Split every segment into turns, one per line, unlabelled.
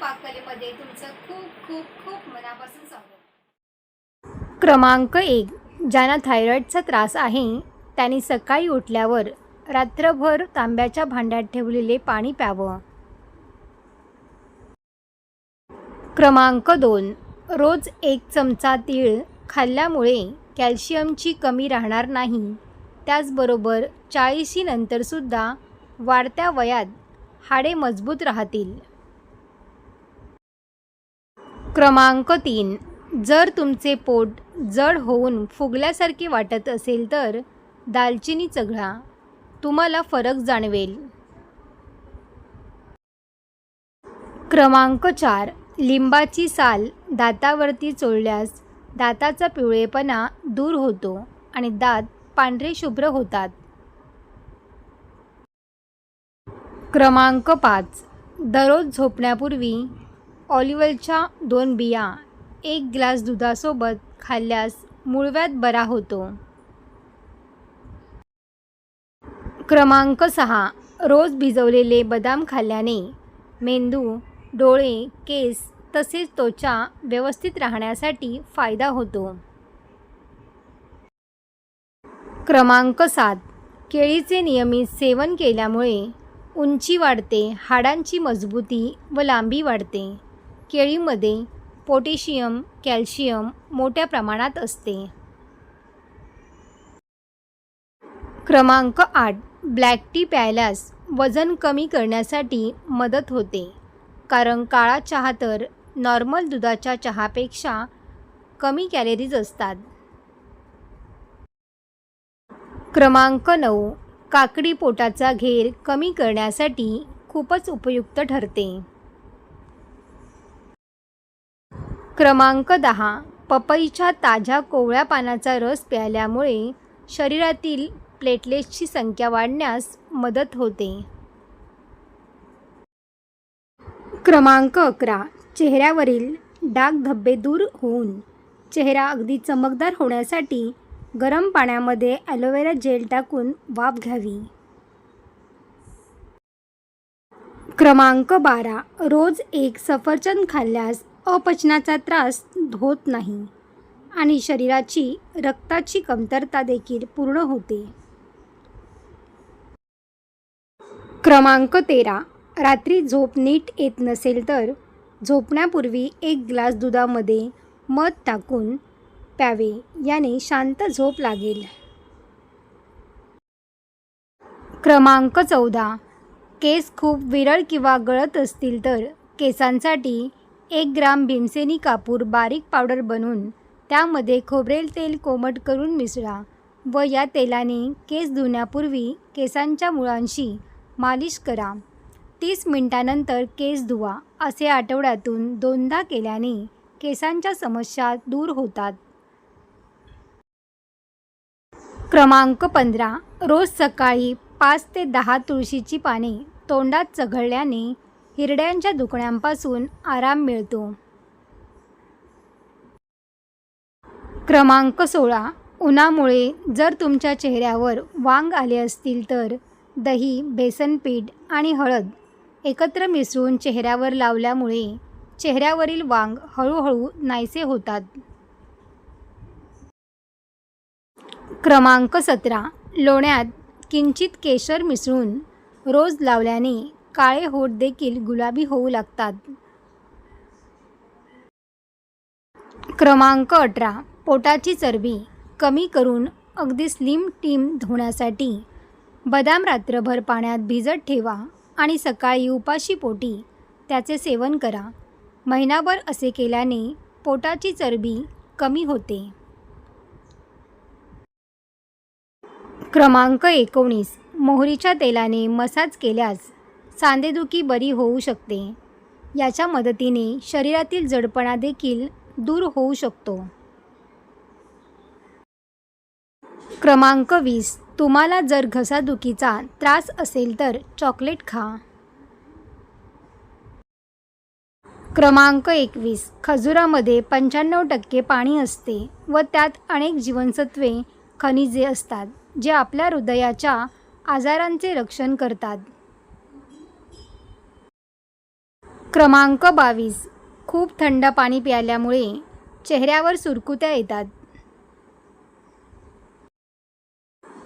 पाककलेमध्ये तुमचं खूप खूप खूप मनापासून स्वागत.
क्रमांक एक ज्यांना थायरॉईडचा त्रास आहे त्यांनी सकाळी उठल्यावर रात्रभर तांब्याच्या भांड्यात ठेवलेले पाणी प्यावं. क्रमांक दोन रोज एक चमचा तीळ खाल्ल्यामुळे कॅल्शियमची कमी राहणार नाही. त्याचबरोबर चाळीशीनंतरसुद्धा वाढत्या वयात हाडे मजबूत राहतील. क्रमांक तीन. जर तुमचे पोट जड होऊन फुगल्यासारखे वाटत असेल तर दालचिनी चघळा. तुम्हाला फरक जाणवेल. क्रमांक चार. लिंबाची साल दातावरती चोळल्यास दाताचा पिवळेपणा दूर होतो आणि दात पांढरे शुभ्र होतात. क्रमांक पाच. दररोज झोपण्यापूर्वी ऑलिव्हलच्या दोन बिया एक ग्लास दुधासोबत खाल्ल्यास मुळव्यात बरा होतो. क्रमांक सहा. रोज भिजवलेले बदाम खाल्ल्याने मेंदू डोळे केस तसेच त्वचा व्यवस्थित राहण्यासाठी फायदा होतो. क्रमांक सात. केळीचे नियमित सेवन केल्यामुळे उंची वाढते हाडांची मजबूती व लांबी वाढते. केळीमध्ये पोटॅशियम कॅल्शियम मोठ्या प्रमाणात असते. क्रमांक आठ. ब्लॅक टी प्यायल्यास वजन कमी करण्यासाठी मदत होते. कारण काळा चहा तर नॉर्मल दुधाच्या चहापेक्षा कमी कॅलरीज असतात. क्रमांक नऊ. काकडी पोटाचा घेर कमी करण्यासाठी खूपच उपयुक्त ठरते. क्रमांक दहा. पपईच्या ताज्या कोवळ्या पानाचा रस प्यायल्यामुळे शरीरातील प्लेटलेट्सची संख्या वाढण्यास मदत होते. क्रमांक अकरा. चेहऱ्यावरील डाग धब्बे दूर होऊन चेहरा अगदी चमकदार होण्यासाठी गरम पाण्यामध्ये ॲलोवेरा जेल टाकून वाफ घ्यावी. क्रमांक बारा. रोज एक सफरचंद खाल्ल्यास अपचनाचा त्रास होत नाही आणि शरीराची रक्ताची कमतरता देखील पूर्ण होते. क्रमांक तेरा. रात्री झोप नीट येत नसेल तर झोपण्यापूर्वी एक ग्लास दुधामध्ये मध टाकून प्यावे याने शांत झोप लागेल. क्रमांक चौदा. केस खूप विरळ किंवा गळत असतील तर केसांसाठी एक ग्राम भीमसेनी कापूर बारीक पावडर बनवून त्यामध्ये खोबरेल तेल कोमट करून मिसळा व या तेलाने केस धुण्यापूर्वी केसांच्या मुळांशी मालिश करा. तीस मिनिटानंतर केस धुवा असे आठवड्यातून दोनदा केल्याने केसांच्या समस्या दूर होतात. क्रमांक पंधरा. रोज सकाळी पाच ते दहा तुळशीची पाने तोंडात चघळल्याने हिरड्यांच्या दुखण्यापासून आराम मिळतो. क्रमांक सोळा. उन्हामुळे जर तुमच्या चेहऱ्यावर वांग आले असतील तर दही बेसन पीठ आणि हळद एकत्र मिसळून चेहऱ्यावर लावल्यामुळे चेहऱ्यावरील वांग हळूहळू नाहीसे होतात. क्रमांक सतरा. लोण्यात किंचित केशर मिसळून रोज लावल्याने काळे होठ देखील गुलाबी होऊ लागतात. क्रमांक अठरा. पोटाची चरबी कमी करून अगदी स्लिम टीम धुण्यासाठी बदाम रात्रभर पाण्यात भिजत ठेवा आणि सकाळी उपाशी पोटी त्याचे सेवन करा. महिनाभर असे केल्याने पोटाची चरबी कमी होते. क्रमांक एकोणीस. मोहरीच्या तेलाने मसाज केल्यास सांधेदुखी बरी होऊ शकते. याच्या मदतीने शरीरातील जडपणा देखील दूर होऊ शकतो. क्रमांक वीस. तुम्हाला जर घसादुखीचा त्रास असेल तर चॉकलेट खा. क्रमांक एकवीस. खजुरामध्ये पंच्याण्णव टक्के पाणी असते व त्यात अनेक जीवनसत्वे खनिजे असतात जे आपल्या हृदयाच्या आजारांचे रक्षण करतात. क्रमांक बावीस. खूप थंड पाणी प्यायल्यामुळे चेहऱ्यावर सुरकुत्या येतात.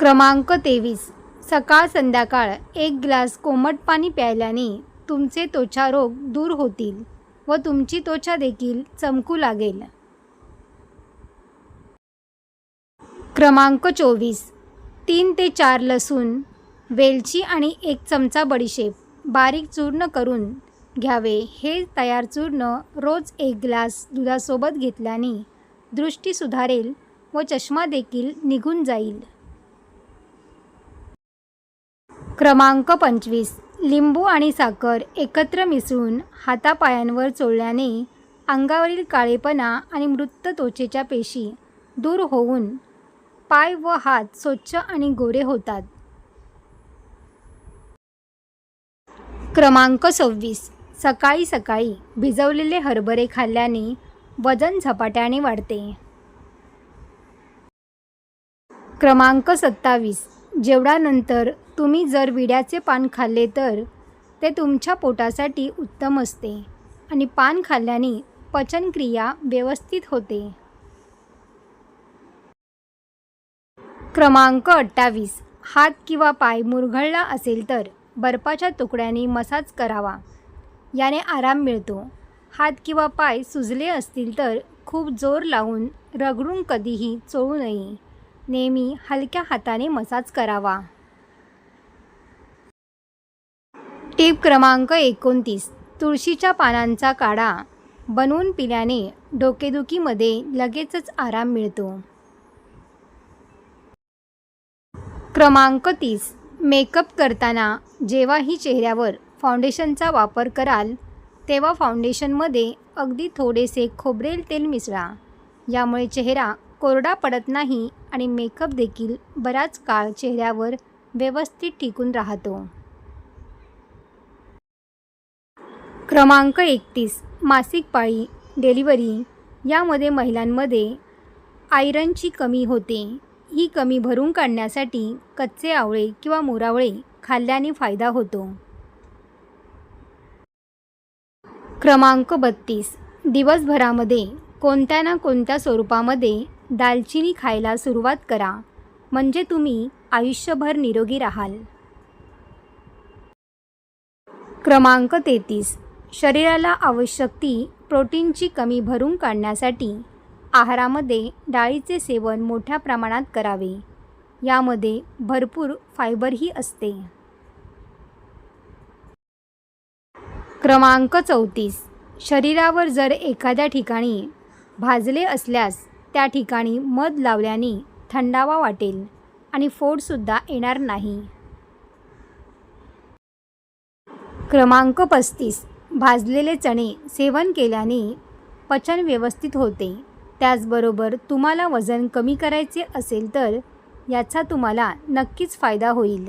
क्रमांक तेवीस. सकाळ संध्याकाळ एक ग्लास कोमट पाणी प्यायल्याने तुमचे त्वचा रोग दूर होतील व तुमची त्वचा देखील चमकू लागेल. क्रमांक चोवीस. तीन ते चार लसूण वेलची आणि एक चमचा बडीशेप बारीक चूर्ण करून घ्यावे. हे तयार चूर्ण रोज एक ग्लास दुधासोबत घेतल्याने दृष्टी सुधारेल व चष्मा देखील निघून जाईल. क्रमांक पंचवीस. लिंबू आणि साखर एकत्र मिसळून हातापायांवर चोळल्याने अंगावरील काळेपणा आणि मृत त्वचेच्या पेशी दूर होऊन पाय व हात स्वच्छ आणि गोरे होतात. क्रमांक सव्वीस. सकाळी सकाळी भिजवलेले हरभरे खाल्ल्याने वजन झपाट्याने वाढते. क्रमांक सत्तावीस. जेवणानंतर तुम्ही जर विड्याचे पान खाल्ले तर ते तुमच्या पोटासाठी उत्तम असते आणि पान खाल्ल्याने पचनक्रिया व्यवस्थित होते. क्रमांक अठ्ठावीस. हात किंवा पाय मुरघळला असेल तर बर्फाच्या तुकड्याने मसाज करावा. याने आराम मिळतो. हात किंवा पाय सुजले असतील तर खूप जोर लावून रगडून कधीही चोळू नये. नेहमी हलक्या हाताने मसाज करावा. टीप क्रमांक एकोणतीस. तुळशीच्या पानांचा काढा. बनवून पिल्याने डोकेदुखीमध्ये लगेचच आराम मिळतो. क्रमांक तीस. मेकअप करताना जेव्हाही चेहऱ्यावर फाउंडेशनचा वापर कराल तेव्हा फाउंडेशनमध्ये अगदी थोडेसे खोबरेल तेल मिसळा. यामुळे चेहरा कोरडा पडत नाही आणि मेकअप देखील बराच काळ चेहऱ्यावर व्यवस्थित टिकून राहतो. क्रमांक एकतीस मासिक पाळी डिलिव्हरी यामध्ये महिलांमध्ये आयरनची कमी होते. ही कमी भरून काढण्यासाठी कच्चे आवळे किंवा मोरावळे खाल्ल्याने फायदा होतो. क्रमांक बत्तीस. दिवसभरामध्ये कोणत्या ना कोणत्या स्वरूपामध्ये दालचिनी खायला सुरुवात करा. म्हणजे तुम्ही आयुष्यभर निरोगी राहाल. क्रमांक तेहतीस. शरीराला आवश्यक ती प्रोटीनची कमी भरून काढण्यासाठी आहारामध्ये डाळीचे सेवन मोठ्या प्रमाणात करावे. यामध्ये भरपूर फायबरही असते. क्रमांक चौतीस. शरीरावर जर एखाद्या ठिकाणी भाजले असल्यास त्या ठिकाणी मध लावल्याने थंडावा वाटेल आणि फोडसुद्धा येणार नाही. क्रमांक पस्तीस. भाजलेले चणे सेवन केल्याने पचन व्यवस्थित होते. त्याचबरोबर तुम्हाला वजन कमी करायचे असेल तर याचा तुम्हाला नक्कीच फायदा होईल.